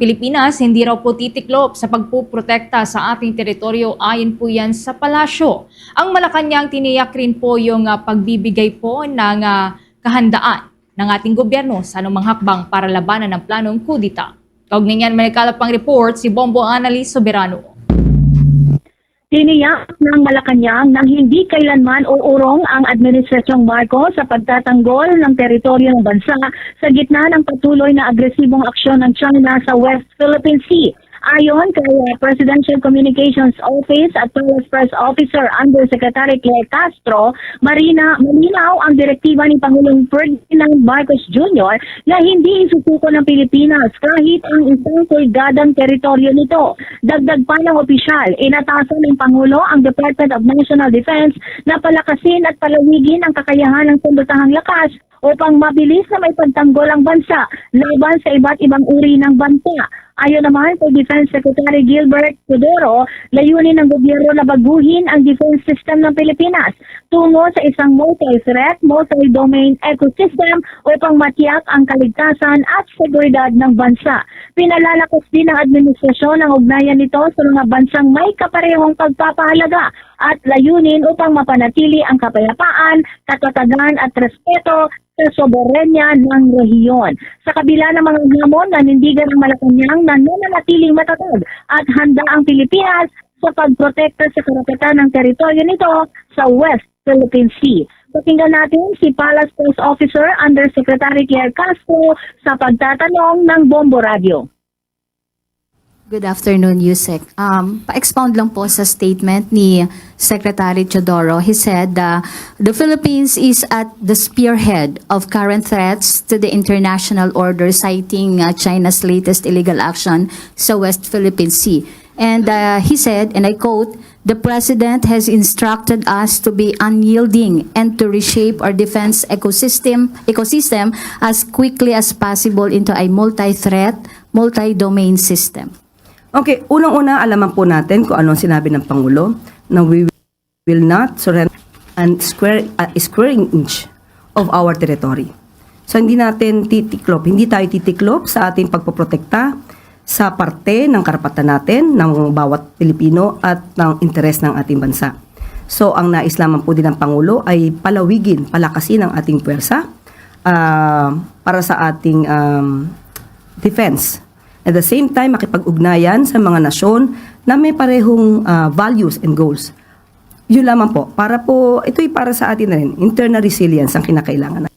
Pilipinas hindi raw po titiklop sa pagpuprotekta sa ating teritoryo ayon po yan sa palasyo. Ang Malacanang tiniyak rin po yung ah, pagbibigay po ng ah, kahandaan ng ating gobyerno sa anumang hakbang para labanan ng planong kudita. Kaugnay niyan may pang report si Bombo Annalise Soberano. Tiniyak ng Malacanang na hindi kailanman uurong ang Administrasyong Marcos sa pagtatanggol ng teritoryo ng bansa sa gitna ng patuloy na agresibong aksyon ng China sa West Philippine Sea. Ayon kay uh, Presidential Communications Office at Palace Press Officer Undersecretary Claire Castro, Marina, malinaw ang direktiba ni Pangulong Ferdinand Marcos Jr. na hindi isusuko ng Pilipinas kahit ang isang kulgadang teritoryo nito. Dagdag pa ng opisyal, inatasan ng Pangulo ang Department of National Defense na palakasin at palawigin ang kakayahan ng sundutahang lakas upang mabilis na may pagtanggol ang bansa laban sa iba't ibang uri ng bansa. Ayon naman kay Defense Secretary Gilbert Codoro, layunin ng gobyerno na baguhin ang defense system ng Pilipinas tungo sa isang multi-threat, multi-domain ecosystem upang matiyak ang kaligtasan at seguridad ng bansa. Pinalalakas din ng administrasyon ang ugnayan nito sa mga bansang may kaparehong pagpapahalaga at layunin upang mapanatili ang kapayapaan, katatagan at respeto sa soberenya ng rehiyon. Sa kabila ng mga hamon na nindigan ng Malacanang na nananatiling matatag at handa ang Pilipinas sa pagprotekta sa karapatan ng teritoryo nito sa West Philippine Sea. Pakinggan natin si Palace Press Officer Undersecretary Claire Castro sa pagtatanong ng Bombo Radio. Good afternoon, Yusek. Um, pa-expound lang po sa statement ni Secretary Chodoro. He said uh, the Philippines is at the spearhead of current threats to the international order, citing uh, China's latest illegal action sa West Philippine Sea. And uh, he said, and I quote, the President has instructed us to be unyielding and to reshape our defense ecosystem, ecosystem as quickly as possible into a multi-threat, multi-domain system. Okay, unang-una alaman po natin kung ano sinabi ng Pangulo na we will not surrender and square a square inch of our territory. So hindi natin titiklop, hindi tayo titiklop sa ating pagpoprotekta sa parte ng karapatan natin ng bawat Pilipino at ng interes ng ating bansa. So ang nais lamang po din ng Pangulo ay palawigin, palakasin ang ating puwersa ah, para sa ating um, defense. At the same time, makipag-ugnayan sa mga nasyon na may parehong ah, values and goals. Yun lamang po. Para po, ito'y para sa atin na rin. Internal resilience ang kinakailangan.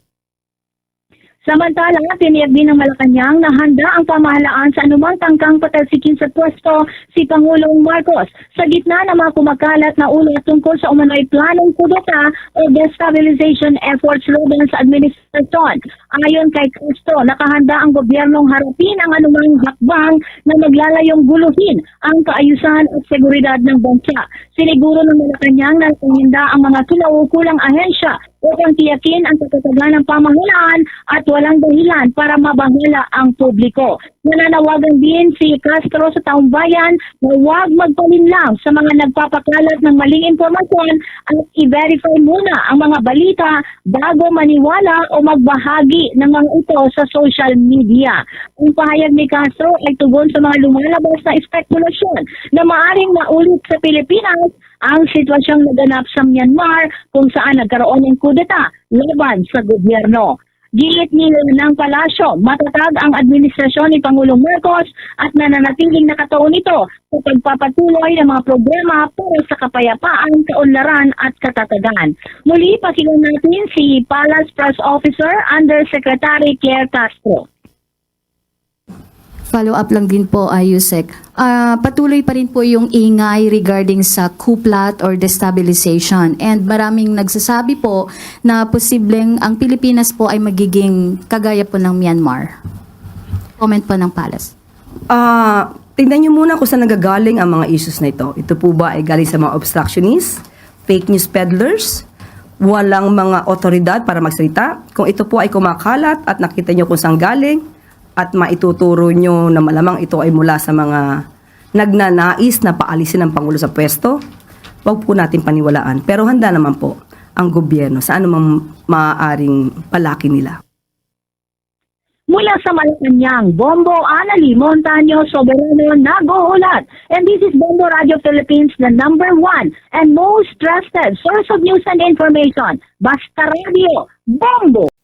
Samantala, tiniyak din ng Malacanang na handa ang pamahalaan sa anumang tangkang patalsikin sa pwesto si Pangulong Marcos sa gitna ng mga kumakalat na ulat tungkol sa umano'y planong kudeta o destabilization efforts laban sa administrasyon. Ayon kay Castro, nakahanda ang gobyernong harapin ang anumang hakbang na maglalayong guluhin ang kaayusan at seguridad ng bansa. Siniguro ng Malacanang na ang mga kinaukulang ahensya upang tiyakin ang katatagan ng pamahalaan at walang dahilan para mabahala ang publiko. Nananawagan din si Castro sa taong bayan na huwag magpalinlang sa mga nagpapakalat ng maling impormasyon at i-verify muna ang mga balita bago maniwala o magbahagi ng mga ito sa social media. Ang pahayag ni Castro ay tugon sa mga lumalabas na espekulasyon na maaring maulit sa Pilipinas ang sitwasyong naganap sa Myanmar kung saan nagkaroon ng kudeta laban sa gobyerno. Giit nila ng palasyo, matatag ang administrasyon ni Pangulong Marcos at nananatiling nakataon ito sa pagpapatuloy ng mga programa para sa kapayapaan, kaunlaran at katatagan. Muli, pakinggan natin si Palace Press Officer Undersecretary Claire Castro. Follow up lang din po, uh, Yusek. Ah, patuloy pa rin po yung ingay regarding sa coup plot or destabilization. And maraming nagsasabi po na posibleng ang Pilipinas po ay magiging kagaya po ng Myanmar. Comment po ng Palace. Ah, tingnan niyo muna kung saan nagagaling ang mga issues na ito. Ito po ba ay galing sa mga obstructionists, fake news peddlers, walang mga otoridad para magsalita? Kung ito po ay kumakalat at nakita niyo kung saan galing at maituturo niyo na malamang ito ay mula sa mga nagnanais na paalisin ng Pangulo sa pwesto, wag po natin paniwalaan. Pero handa naman po ang gobyerno sa anumang maaaring palaki nila. Mula sa Malacanang, Bombo Anali Montaño Soberano nag-uulat. And this is Bombo Radio Philippines, the number one and most trusted source of news and information. Basta Radio, Bombo!